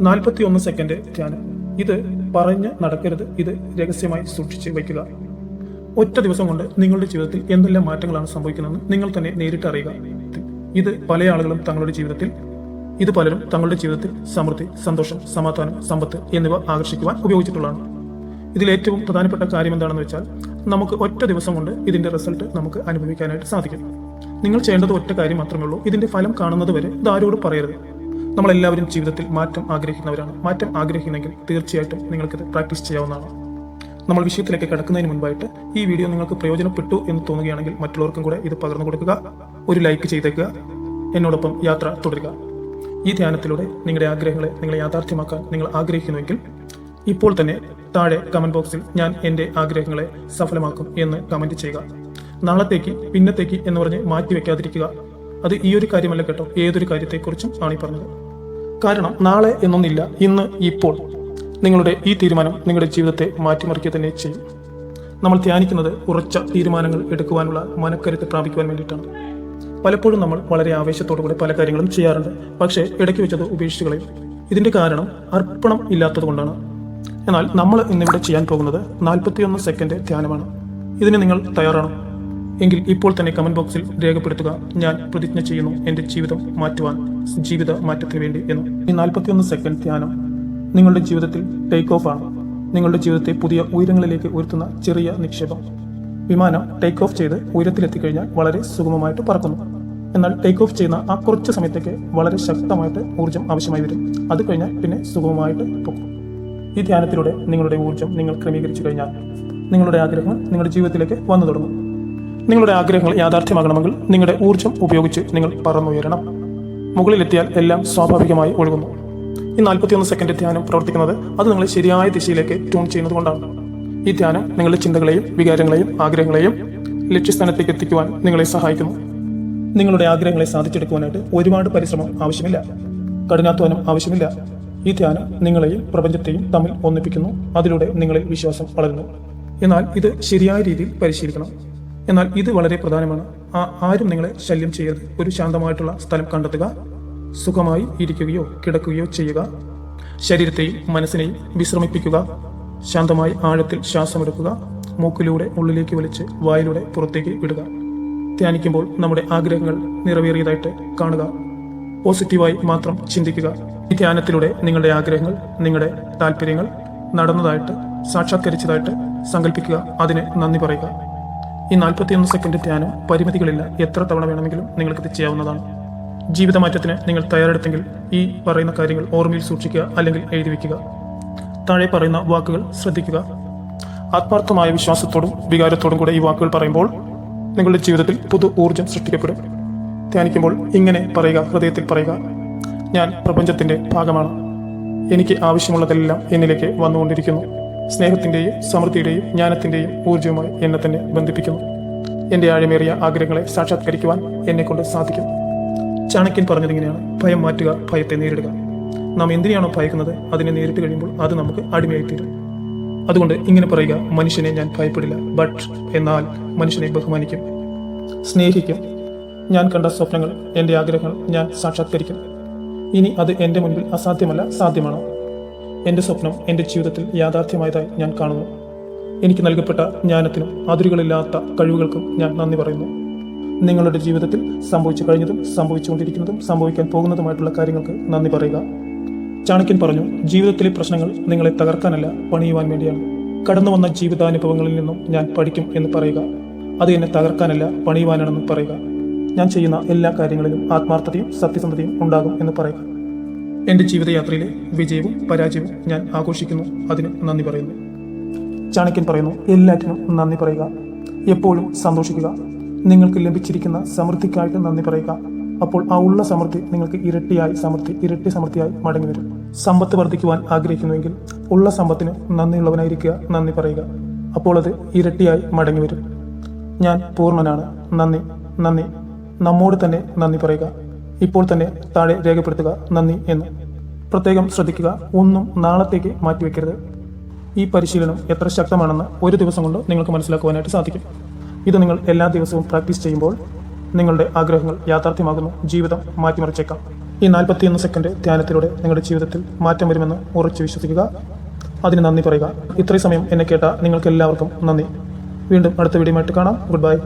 നാൽപ്പത്തി ഒന്ന് സെക്കൻഡ് ധ്യാനം ഇത് പറഞ്ഞ് നടക്കരുത് ഇത് രഹസ്യമായി സൂക്ഷിച്ച് വയ്ക്കുക. ഒറ്റ ദിവസം കൊണ്ട് നിങ്ങളുടെ ജീവിതത്തിൽ എന്തെല്ലാം മാറ്റങ്ങളാണ് സംഭവിക്കുന്നതെന്ന് നിങ്ങൾ തന്നെ നേരിട്ട് അറിയുക. ഇത് പല ആളുകളും തങ്ങളുടെ ജീവിതത്തിൽ ഇത് പലരും തങ്ങളുടെ ജീവിതത്തിൽ സമൃദ്ധി സന്തോഷം സമാധാനം സമ്പത്ത് എന്നിവ ആകർഷിക്കുവാൻ ഉപയോഗിച്ചിട്ടുള്ളതാണ്. ഇതിൽ ഏറ്റവും പ്രധാനപ്പെട്ട കാര്യം എന്താണെന്ന് വെച്ചാൽ നമുക്ക് ഒറ്റ ദിവസം കൊണ്ട് ഇതിന്റെ റിസൾട്ട് നമുക്ക് അനുഭവിക്കാനായിട്ട് സാധിക്കും. നിങ്ങൾ ചെയ്യേണ്ടത് ഒറ്റ കാര്യം മാത്രമേ ഉള്ളൂ. ഇതിന്റെ ഫലം കാണുന്നത് വരെ ഇത് ആരോട് പറയരുത്. നമ്മളെല്ലാവരും ജീവിതത്തിൽ മാറ്റം ആഗ്രഹിക്കുന്നവരാണ്. മാറ്റം ആഗ്രഹിക്കുന്നെങ്കിൽ തീർച്ചയായിട്ടും നിങ്ങൾക്കിത് പ്രാക്ടീസ് ചെയ്യാവുന്നതാണ്. നമ്മൾ വിഷയത്തിലേക്ക് കിടക്കുന്നതിന് മുൻപായിട്ട് ഈ വീഡിയോ നിങ്ങൾക്ക് പ്രയോജനപ്പെട്ടു എന്ന് തോന്നുകയാണെങ്കിൽ മറ്റുള്ളവർക്കും കൂടെ ഇത് പകർന്നു കൊടുക്കുക ഒരു ലൈക്ക് ചെയ്തേക്കുക എന്നോടൊപ്പം യാത്ര തുടരുക. ഈ ധ്യാനത്തിലൂടെ നിങ്ങളുടെ ആഗ്രഹങ്ങളെ നിങ്ങളെ യാഥാർത്ഥ്യമാക്കാൻ നിങ്ങൾ ആഗ്രഹിക്കുന്നുവെങ്കിൽ ഇപ്പോൾ തന്നെ താഴെ കമന്റ് ബോക്സിൽ ഞാൻ എന്റെ ആഗ്രഹങ്ങളെ സഫലമാക്കും എന്ന് കമന്റ് ചെയ്യുക. നാളത്തേക്ക് പിന്നത്തേക്ക് എന്ന് പറഞ്ഞ് മാറ്റി വെക്കാതിരിക്കുക അത് ഈ ഒരു കാര്യമല്ല കേട്ടോ ഏതൊരു കാര്യത്തെക്കുറിച്ചും ആണ് ഈ പറഞ്ഞത് കാരണം നാളെ എന്നൊന്നില്ല ഇന്ന് ഇപ്പോൾ. നിങ്ങളുടെ ഈ തീരുമാനം നിങ്ങളുടെ ജീവിതത്തെ മാറ്റിമറിക്കുക തന്നെ ചെയ്യും. നമ്മൾ ധ്യാനിക്കുന്നത് ഉറച്ച തീരുമാനങ്ങൾ എടുക്കുവാനുള്ള മനക്കരുത്ത് പ്രാപിക്കുവാൻ വേണ്ടിയിട്ടാണ്. പലപ്പോഴും നമ്മൾ വളരെ ആവേശത്തോടു കൂടി പല കാര്യങ്ങളും ചെയ്യാറുണ്ട്. പക്ഷേ ഇടയ്ക്ക് വെച്ചത് ഉപേക്ഷിച്ച് ഇതിന്റെ കാരണം അർപ്പണം ഇല്ലാത്തത് കൊണ്ടാണ്. എന്നാൽ നമ്മൾ ഇന്നിവിടെ ചെയ്യാൻ പോകുന്നത് നാൽപ്പത്തിയൊന്ന് സെക്കൻഡ് ധ്യാനമാണ്. ഇതിന് നിങ്ങൾ തയ്യാറാണോ? എങ്കിൽ ഇപ്പോൾ തന്നെ കമന്റ് ബോക്സിൽ രേഖപ്പെടുത്തുക. ഞാൻ പ്രതിജ്ഞ ചെയ്യുന്നു. എന്റെ ജീവിതം മാറ്റുവാൻ ജീവിത മാറ്റത്തിന് വേണ്ടി എന്ന്. ഈ നാൽപ്പത്തിയൊന്ന് സെക്കൻഡ് ധ്യാനം നിങ്ങളുടെ ജീവിതത്തിൽ ടേക്ക് ഓഫ് ആണ്. നിങ്ങളുടെ ജീവിതത്തെ പുതിയ ഉയരങ്ങളിലേക്ക് ഉയർത്തുന്ന ചെറിയ നിക്ഷേപം. വിമാനം ടേക്ക് ഓഫ് ചെയ്ത് ഉയരത്തിലെത്തിക്കഴിഞ്ഞാൽ വളരെ സുഗമമായിട്ട് പറക്കുന്നു. എന്നാൽ ടേക്ക് ഓഫ് ചെയ്യുന്ന ആ കുറച്ച് സമയത്തേക്ക് വളരെ ശക്തമായിട്ട് ഊർജം ആവശ്യമായി വരും. അത് കഴിഞ്ഞാൽ പിന്നെ സുഗമമായിട്ട് പോകും. ഈ ധ്യാനത്തിലൂടെ നിങ്ങളുടെ ഊർജം നിങ്ങൾ ക്രമീകരിച്ചു കഴിഞ്ഞാൽ നിങ്ങളുടെ ആഗ്രഹങ്ങൾ നിങ്ങളുടെ ജീവിതത്തിലേക്ക് വന്നു തുടങ്ങും. നിങ്ങളുടെ ആഗ്രഹങ്ങൾ യാഥാർത്ഥ്യമാകണമെങ്കിൽ നിങ്ങളുടെ ഊർജം ഉപയോഗിച്ച് നിങ്ങൾ പറന്നുയരണം. മുകളിലെത്തിയാൽ എല്ലാം സ്വാഭാവികമായി ഒഴുകുന്നു. ഈ നാൽപ്പത്തിയൊന്ന് സെക്കൻഡ് ധ്യാനം പ്രവർത്തിക്കുന്നത് അത് നിങ്ങളെ ശരിയായ ദിശയിലേക്ക് ട്യൂൺ ചെയ്യുന്നത് കൊണ്ടാണ്. ഈ ധ്യാനം നിങ്ങളുടെ ചിന്തകളെയും വികാരങ്ങളെയും ആഗ്രഹങ്ങളെയും ലക്ഷ്യസ്ഥാനത്തേക്ക് എത്തിക്കുവാൻ നിങ്ങളെ സഹായിക്കുന്നു. നിങ്ങളുടെ ആഗ്രഹങ്ങളെ സാധിച്ചെടുക്കുവാനായിട്ട് ഒരുപാട് പരിശ്രമം ആവശ്യമില്ല. കഠിനാധ്വാനം ആവശ്യമില്ല. ഈ ധ്യാനം നിങ്ങളെയും പ്രപഞ്ചത്തെയും തമ്മിൽ ഒന്നിപ്പിക്കുന്നു. അതിലൂടെ നിങ്ങളിൽ വിശ്വാസം വളരുന്നു. എന്നാൽ ഇത് ശരിയായ രീതിയിൽ പരിശീലിക്കണം. എന്നാൽ ഇത് വളരെ പ്രധാനമാണ്. ആ ആരും നിങ്ങളെ ശല്യം ചെയ്യരുത്. ഒരു ശാന്തമായിട്ടുള്ള സ്ഥലം കണ്ടെത്തുക സുഖമായി ഇരിക്കുകയോ കിടക്കുകയോ ചെയ്യുക ശരീരത്തെയും മനസ്സിനെയും വിശ്രമിപ്പിക്കുക ശാന്തമായി ആഴത്തിൽ ശ്വാസമെടുക്കുക മൂക്കിലൂടെ ഉള്ളിലേക്ക് വലിച്ച് വായിലൂടെ പുറത്തേക്ക് വിടുക. ധ്യാനിക്കുമ്പോൾ നമ്മുടെ ആഗ്രഹങ്ങൾ നിറവേറിയതായിട്ട് കാണുക. പോസിറ്റീവായി മാത്രം ചിന്തിക്കുക. ഈ ധ്യാനത്തിലൂടെ നിങ്ങളുടെ ആഗ്രഹങ്ങൾ നിങ്ങളുടെ താല്പര്യങ്ങൾ നടന്നതായിട്ട് സാക്ഷാത്കരിച്ചതായിട്ട് സങ്കല്പിക്കുക അതിന് നന്ദി പറയുക. ഈ നാൽപ്പത്തിയൊന്ന് സെക്കൻഡ് ധ്യാനം പരിമിതികളില്ല എത്ര തവണ വേണമെങ്കിലും നിങ്ങൾക്കിത് ചെയ്യാവുന്നതാണ്. ജീവിതമാറ്റത്തിന് നിങ്ങൾ തയ്യാറെടുത്തെങ്കിൽ ഈ പറയുന്ന കാര്യങ്ങൾ ഓർമ്മയിൽ സൂക്ഷിക്കുക അല്ലെങ്കിൽ എഴുതി വയ്ക്കുക താഴെ പറയുന്ന വാക്കുകൾ ശ്രദ്ധിക്കുക. ആത്മാർത്ഥമായ വിശ്വാസത്തോടും വികാരത്തോടും കൂടെ ഈ വാക്കുകൾ പറയുമ്പോൾ നിങ്ങളുടെ ജീവിതത്തിൽ പുതു ഊർജം സൃഷ്ടിക്കപ്പെടും. ധ്യാനിക്കുമ്പോൾ ഇങ്ങനെ പറയുക ഹൃദയത്തിൽ പറയുക ഞാൻ പ്രപഞ്ചത്തിന്റെ ഭാഗമാണ്. എനിക്ക് ആവശ്യമുള്ളതെല്ലാം എന്നിലേക്ക് വന്നുകൊണ്ടിരിക്കുന്നു. സ്നേഹത്തിന്റെയും സമൃദ്ധിയുടെയും ജ്ഞാനത്തിന്റെയും ഊർജവുമായി എന്നെ തന്നെ ബന്ധിപ്പിക്കുന്നു. എന്റെ ആഴമേറിയ ആഗ്രഹങ്ങളെ സാക്ഷാത്കരിക്കുവാൻ എന്നെക്കൊണ്ട് സാധിക്കും. ചാണക്യൻ പറഞ്ഞതിങ്ങനെയാണ് ഭയം മാറ്റുക ഭയത്തെ നേരിടുക. നാം എന്തിനാണോ ഭയക്കുന്നത് അതിനെ നേരിട്ട് കഴിയുമ്പോൾ അത് നമുക്ക് അടിമയായിത്തീരും. അതുകൊണ്ട് ഇങ്ങനെ പറയുക മനുഷ്യനെ ഞാൻ ഭയപ്പെടില്ല ബട്ട് എന്നാൽ മനുഷ്യനെ ബഹുമാനിക്കും. സ്നേഹിക്കും. ഞാൻ കണ്ട സ്വപ്നങ്ങൾ എന്റെ ആഗ്രഹങ്ങൾ ഞാൻ സാക്ഷാത്കരിക്കും. ഇനി അത് എന്റെ മുൻപിൽ അസാധ്യമല്ല സാധ്യമാണ്? എന്റെ സ്വപ്നം എന്റെ ജീവിതത്തിൽ യാഥാർത്ഥ്യമായതായി ഞാൻ കാണുന്നു. എനിക്ക് നൽകപ്പെട്ട ജ്ഞാനത്തിനും അതിരുകളില്ലാത്ത കഴിവുകൾക്കും ഞാൻ നന്ദി പറയുന്നു. നിങ്ങളുടെ ജീവിതത്തിൽ സംഭവിച്ചു കഴിഞ്ഞതും സംഭവിച്ചുകൊണ്ടിരിക്കുന്നതും സംഭവിക്കാൻ പോകുന്നതുമായിട്ടുള്ള കാര്യങ്ങൾക്ക് നന്ദി പറയുക. ചാണക്യൻ പറഞ്ഞു ജീവിതത്തിലെ പ്രശ്നങ്ങൾ നിങ്ങളെ തകർക്കാനല്ല പണിയുവാൻ വേണ്ടിയാണ്. കടന്നു വന്ന ജീവിതാനുഭവങ്ങളിൽ നിന്നും ഞാൻ പഠിക്കും എന്ന് പറയുക. അത് എന്നെ തകർക്കാനല്ല പണിയുവാനാണെന്ന് പറയുക. ഞാൻ ചെയ്യുന്ന എല്ലാ കാര്യങ്ങളിലും ആത്മാർത്ഥതയും സത്യസന്ധതയും ഉണ്ടാകും എന്ന് പറയുക. എന്റെ ജീവിതയാത്രയിലെ വിജയവും പരാജയവും ഞാൻ ആഘോഷിക്കുന്നു. അതിന് നന്ദി പറയുന്നു. ചാണക്യൻ പറയുന്നു എല്ലാറ്റിനും നന്ദി പറയുക. എപ്പോഴും സന്തോഷിക്കുക. നിങ്ങൾക്ക് ലഭിച്ചിരിക്കുന്ന സമൃദ്ധിക്കായിട്ട് നന്ദി പറയുക. അപ്പോൾ ആ ഉള്ള സമൃദ്ധി നിങ്ങൾക്ക് ഇരട്ടിയായി സമൃദ്ധി ഇരട്ടി സമൃദ്ധിയായി മടങ്ങി വരും. സമ്പത്ത് വർദ്ധിക്കുവാൻ ആഗ്രഹിക്കുന്നുവെങ്കിൽ ഉള്ള സമ്പത്തിന് നന്ദിയുള്ളവനായിരിക്കുക നന്ദി പറയുക. അപ്പോൾ അത് ഇരട്ടിയായി മടങ്ങി വരും. ഞാൻ പൂർണനാണ്. നന്ദി നന്ദി. നമ്മോട് തന്നെ നന്ദി പറയുക. ഇപ്പോൾ തന്നെ താഴെ രേഖപ്പെടുത്തുക. നന്ദി എന്ന്. പ്രത്യേകം ശ്രദ്ധിക്കുക. ഒന്നും നാളത്തേക്ക് മാറ്റിവെക്കരുത്. ഈ പരിശീലനം എത്ര ശക്തമാണെന്ന് ഒരു ദിവസം കൊണ്ട് നിങ്ങൾക്ക് മനസ്സിലാക്കുവാനായിട്ട് സാധിക്കും. ഇത് നിങ്ങൾ എല്ലാ ദിവസവും പ്രാക്ടീസ് ചെയ്യുമ്പോൾ നിങ്ങളുടെ ആഗ്രഹങ്ങൾ യാഥാർത്ഥ്യമാകുന്നു. ജീവിതം മാറ്റിമറിച്ചേക്കാം. ഈ നാൽപ്പത്തിയൊന്ന് സെക്കൻഡ് ധ്യാനത്തിലൂടെ നിങ്ങളുടെ ജീവിതത്തിൽ മാറ്റം വരുമെന്ന് ഉറച്ചു വിശ്വസിക്കുക. അതിന് നന്ദി പറയുക. ഇത്രയും സമയം എന്നെ കേട്ട നിങ്ങൾക്ക് എല്ലാവർക്കും നന്ദി. വീണ്ടും അടുത്ത വീഡിയോ കാണാം. Good bye